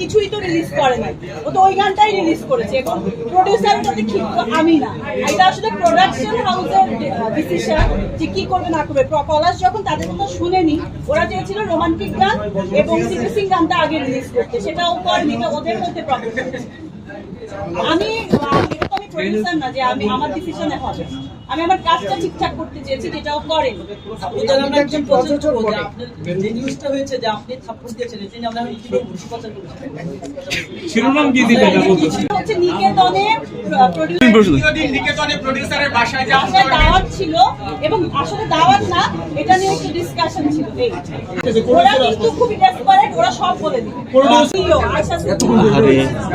কিছুই তো রিলিজ করে নাই। ও তো ওই গানটাই রিলিজ করেছে। এবং প্রডিউসার ওটাতে ঠিক আমি না। এটা আসলে প্রোডাকশন হাউসের ডিসিশন যে কি করবে না করবে। পলাশ যখন তাদের কথা শুনেনি ওরা চেয়েছিল রোমান্টিক গান এবং সিং গানটা আগে রিলিজ করতে। সেটা ও করেনি এটা ওদের মধ্যে প্রবলেম আমি এটা তো আমি প্রডিউসার না যে আমি আমার ডিসিশনে হবে। আমি আমার কাজটা ঠিকঠাক করতে চেয়েছি যেটাও করেন আমরা একজন প্রযোজক বটে। যে নিউজটা হয়েছে যে আপনি থাপ্পড় দিয়েছেন আমরা শিরোনাম কি হচ্ছে নিকেতনে প্রডিউসারের বাসায় আসলে দাওয়াত ছিল এবং আসলে দাওয়াত না এটা নিয়ে একটু ডিসকাশন ছিল এই ওরা কিন্তু খুবই ডেসপারেট ওরা সব বলে দিবে CEO, আয়শা সুলতান।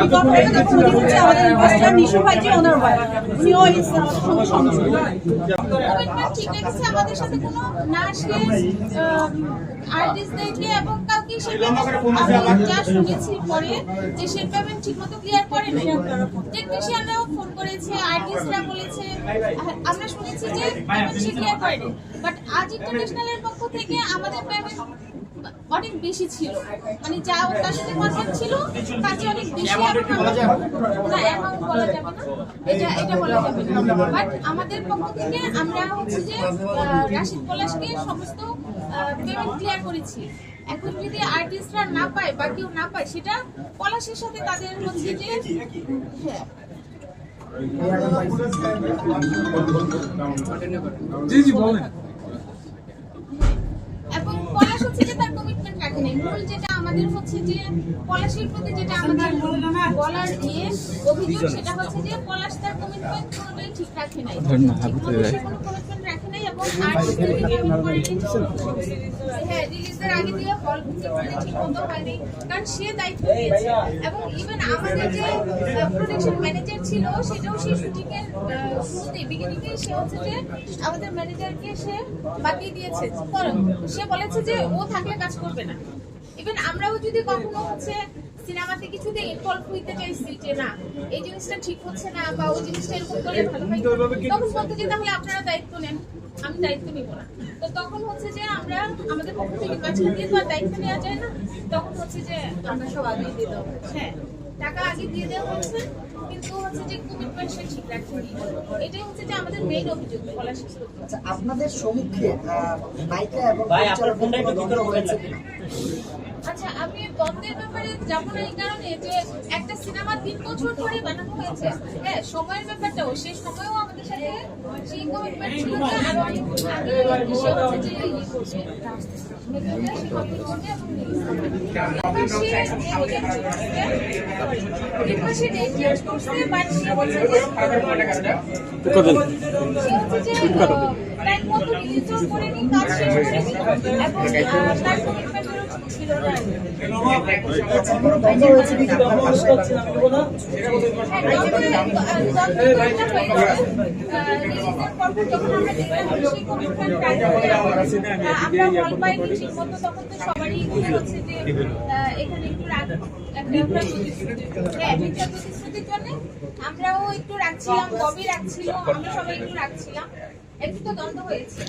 এই কথাটা যখন উনি হচ্ছে আমাদের investor নিশু ভাই যে ওনার wife, উনিও এসেছে সঙ্গে সংযুক্ত। 哎。ঠিক রেখেছে, আমাদের সাথে না সে আর্টিস্টদেরকে এবং কাউকে সে আমি যা শুনেছি পরে যে সে পেমেন্ট ঠিক মতো ক্লিয়ার করে নাই। টেকনিশিয়ানরাও ফোন করেছে, আর্টিস্টরা বলেছে, আমরা শুনেছি যে পেমেন্ট সে করেনি বাট আজ ইন্টারন্যাশনালের পক্ষ থেকে আমাদের পেমেন্ট অনেক বেশি ছিল। মানে যা তার সাথে কন্ট্যাক্ট ছিল, তার চেয়ে অনেক বেশি না অ্যামাউন্ট বলা যাবে না। এটা এটা বলা যাবে না। বাট আমাদের পক্ষ থেকে আমরা হচ্ছে যে রাশিদ পলাশকে সমস্ত পেমেন্ট ক্লিয়ার করেছি। এখন যদি আর্টিস্টরা না পায় বা কেউ না পায়, সেটা পলাশের সাথে তাদের হচ্ছে যে হ্যাঁ। জি জি, বলেন এবং পলাশ হচ্ছে যে তার রাখে মূল যেটা আমাদের হচ্ছে যে পলাশের প্রতি যেটা আমাদের বলার ইয়ে অভিযোগ সেটা হচ্ছে যে পলাশ তার কমিটমেন্ট কোনোটাই ঠিক রাখে নাই। কোনো কমিটমেন্ট হ্যাঁ আগে দিয়ে করে কারণ সে দায়িত্ব এবং ইভেন আমাদের যে ম্যানেজার ছিল সেটাও সে হচ্ছে আমাদের ম্যানেজারকে সে দিয়েছে করো। সে বলেছে যে ও থাকলে কাজ করবে না ইভেন আমরাও যদি কখনো হচ্ছে সিনেমাতে কিছুতে ইনভলভ হইতে চাইছি যে না এই জিনিসটা ঠিক হচ্ছে না বা ওই জিনিসটা এরকম করলে ভালো হয় তখন বলতে যে তাহলে আপনারা দায়িত্ব নেন আমি দায়িত্ব নিব না। তো তখন হচ্ছে যে আমরা আমাদের পক্ষ থেকে মাঝখান দিয়ে তো আর দায়িত্ব নেওয়া যায় না। তখন হচ্ছে যে আমরা সব আগে দিয়ে দেবো হ্যাঁ। টাকা আগে দিয়ে দেওয়া হচ্ছে কিন্তু হচ্ছে যে কমিটমেন্ট সে ঠিক রাখেনি এটাই হচ্ছে যে আমাদের মেইন অভিযোগ বলা করতে আচ্ছা আপনাদের সম্মুখে নায়িকা এবং ভাই, আপনার ফোনটা একটু ভিতরে দ্বন্দ্ব হয়েছে আচ্ছা আমি দ্বন্দ্বের ব্যাপারে যাব না এই কারণে যে একটা সিনেমা তিন বছর ধরে বানানো হয়েছে। হ্যাঁ সময়ের ব্যাপারটাও সেই সময়ও সেই কমিটমেন্ট ছিল time মতো release করেনি, কাজ শেষ করেনি, এবং তার commitment আমরাও একটু রাখছিলাম ববি রাখছিল আমরা সবাই একটু রাখছিলাম। একটু তো দ্বন্দ্ব হয়েছে।